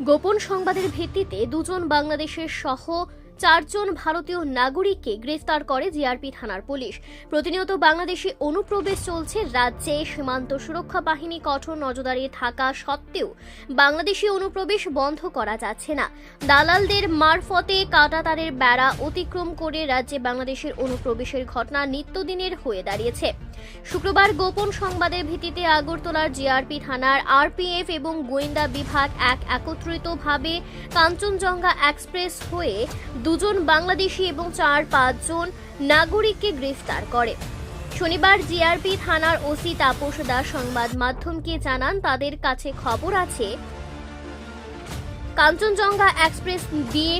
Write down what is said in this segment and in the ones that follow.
গোপন সংবাদের ভিত্তিতে দুজন বাংলাদেশের সহ চারজন ভারতীয় নাগরিককে গ্রেফতার করে জিআরপি থানার পুলিশ। প্রতিনিয়ত বাংলাদেশি অনুপ্রবেশ চলছে রাজ্যে। সীমান্ত সুরক্ষা বাহিনী কঠোর নজরদারি থাকা সত্ত্বেও বাংলাদেশি অনুপ্রবেশ বন্ধ করা যাচ্ছে না। দালালদের মারফতে কাটাতারের বেড়া অতিক্রম করে রাজ্যে বাংলাদেশের অনুপ্রবেশের ঘটনা নিত্যদিনের হয়ে দাঁড়িয়েছে। শুক্রবার গোপন সংবাদের ভিত্তিতে আগরতলার জিআরপি থানার আরপিএফ এবং গোয়েন্দা বিভাগ এক একত্রিতভাবে কাঞ্চনজঙ্ঘা এক্সপ্রেস হয়ে দুজন বাংলাদেশি এবং চার পাঁচজন নাগরিককে গ্রেফতার করে। শনিবার জিআরপি থানার ওসি তাপস দাস সংবাদ মাধ্যমকে জানান, তাদের কাছে খবর আছে, কাঞ্চনজঙ্ঘা এক্সপ্রেস দিয়ে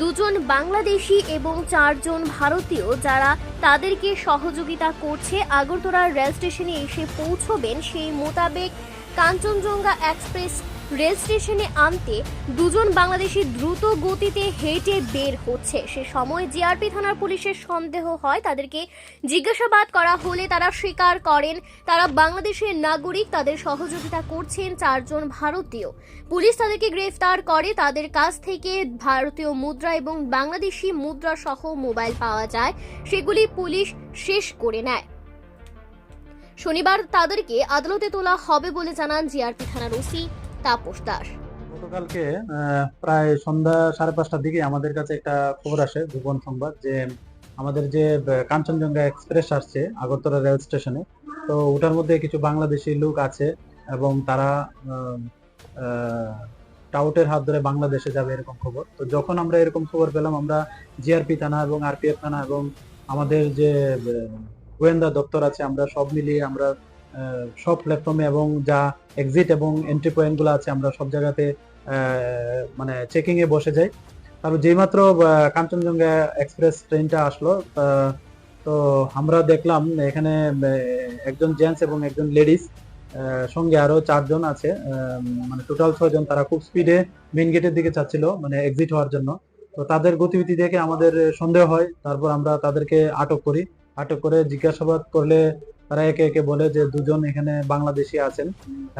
দুজন বাংলাদেশি এবং চারজন ভারতীয় যারা তাদেরকে সহযোগিতা করছে আগরতলা রেল স্টেশনে এসে পৌঁছবেন সেই মোতাবেক কাঞ্চনজঙ্ঘা এক্সপ্রেস রেল স্টেশনে আনতে দুজন বাংলাদেশি দ্রুত গতিতে হেঁটে বের হচ্ছে। সে সময় জিআরপি থানার পুলিশের সন্দেহ হয়। তাদেরকে জিজ্ঞাসাবাদ করা হলে তারা স্বীকার করেন, তারা বাংলাদেশের নাগরিক, তাদের সহযোগিতা করছেন চারজন ভারতীয়। পুলিশ তাদেরকে গ্রেফতার করে। তাদের কাছ থেকে ভারতীয় মুদ্রা এবং বাংলাদেশি মুদ্রা সহ মোবাইল পাওয়া যায়। সেগুলি পুলিশ শেষ করে নেয়। শনিবার তাদেরকে আদালতে তোলা হবে বলে জানান জিআরপি থানার ওসি তাপস দাস। গতকালকে প্রায় সন্ধ্যা সাড়ে পাঁচটার দিকে আমাদের কাছে একটা খবর আসে গোপন সংবাদ, যে আমাদের যে কাঞ্চনজঙ্ঘা এক্সপ্রেস আসছে, আগরতলা রেল স্টেশনে, তো ওটার মধ্যে কিছু বাংলাদেশি লোক আছে এবং তারা টাউটের হাত ধরে বাংলাদেশে যাবে এরকম খবর। তো যখন আমরা এরকম খবর পেলাম, আমরা জিআরপি থানা এবং আরপিএফ থানা এবং আমাদের যে গোয়েন্দা দপ্তর আছে, আমরা সব মিলিয়ে আমরা সব প্ল্যাটফর্মে এবং যা এক্সিট এবং এন্ট্রি পয়েন্টগুলো আছে, আমরা সব জায়গাতে মানে চেকিং এ বসে যাই। তারপর যেইমাত্র কাঞ্চনজঙ্ঘা এক্সপ্রেস ট্রেনটা আসলো তো আমরা দেখলাম এখানে একজন জেন্টস এবং একজন লেডিস সঙ্গে আরও চারজন আছে মানে টোটাল ছয়জন, তারা খুব স্পিডে মেইন গেটের দিকে চাচ্ছিল মানে এক্সিট হওয়ার জন্য। তো তাদের গতিবিধি দেখে আমাদের সন্দেহ হয়, তারপর আমরা তাদেরকে আটক করি। আটক করে জিজ্ঞাসাবাদ করলে তারা একে একে বলে যে দুজন এখানে বাংলাদেশি আছেন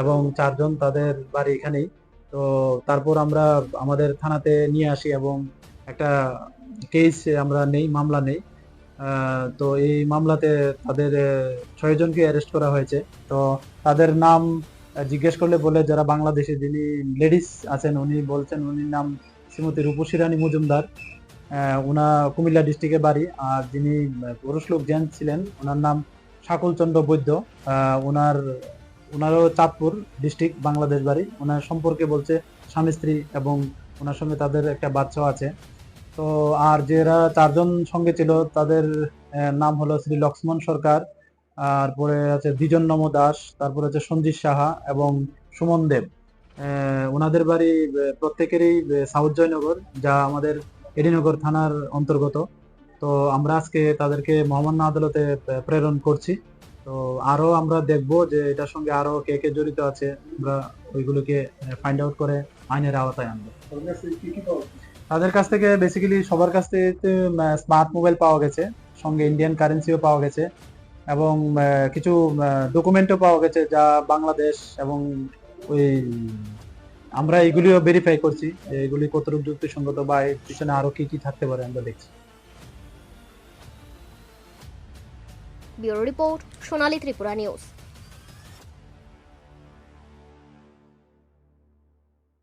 এবং চারজন তাদের বাড়ি এখানেই। তো তারপর আমরা আমাদের থানাতে নিয়ে আসি এবং একটা কেস আমরা নেই, মামলা নেই। তো এই মামলাতে তাদের ছয়জনকে অ্যারেস্ট করা হয়েছে। তো তাদের নাম জিজ্ঞেস করলে বলে যারা বাংলাদেশি, যিনি লেডিস আছেন, উনি বলছেন উনির নাম শ্রীমতী রূপসী রানী মজুমদার উনা কুমিল্লা ডিস্ট্রিক্টে বাড়ি। আর যিনি পুরুষ লোক জেন্টস ছিলেন ওনার নাম শাকুল চন্দ্র বৈদ্য ওনার ওনারও চাঁদপুর ডিস্ট্রিক্ট বাংলাদেশ বাড়ি। ওনার সম্পর্কে বলছে স্বামী, স্ত্রী এবং ওনার সঙ্গে তাদের একটা বাচ্চাও আছে। তো আর যারা চারজন সঙ্গে ছিল, তাদের নাম হলো শ্রী লক্ষ্মণ সরকার, তারপরে আছে দ্বিজন নম দাস, তারপরে আছে সঞ্জিত সাহা এবং সুমন দেব। ওনাদের বাড়ি প্রত্যেকেরই সাউথ জয়নগর, যা আমাদের এডিনগর থানার অন্তর্গত। তো আমরা আজকে তাদেরকে মহামান্য আদালতে প্রেরণ করছি। তো আরও আমরা দেখব যে এটার সঙ্গে আরও কে কে জড়িত আছে। আমরা ওইগুলোকে ফাইন্ড আউট করে আইনের আওতায় আনব। তাদের কাছ থেকে বেসিক্যালি সবার কাছ থেকে স্মার্ট মোবাইল পাওয়া গেছে, সঙ্গে ইন্ডিয়ান কারেন্সিও পাওয়া গেছে এবং কিছু ডকুমেন্টও পাওয়া গেছে যা বাংলাদেশ এবং ওই আমরা এগুলিও ভেরিফাই করছি এগুলি কতটুকু যুক্তিসঙ্গত বা এর পিছনে আরও কি কি থাকতে পারে আমরা দেখছি। Bureau report Sonali Tripura news.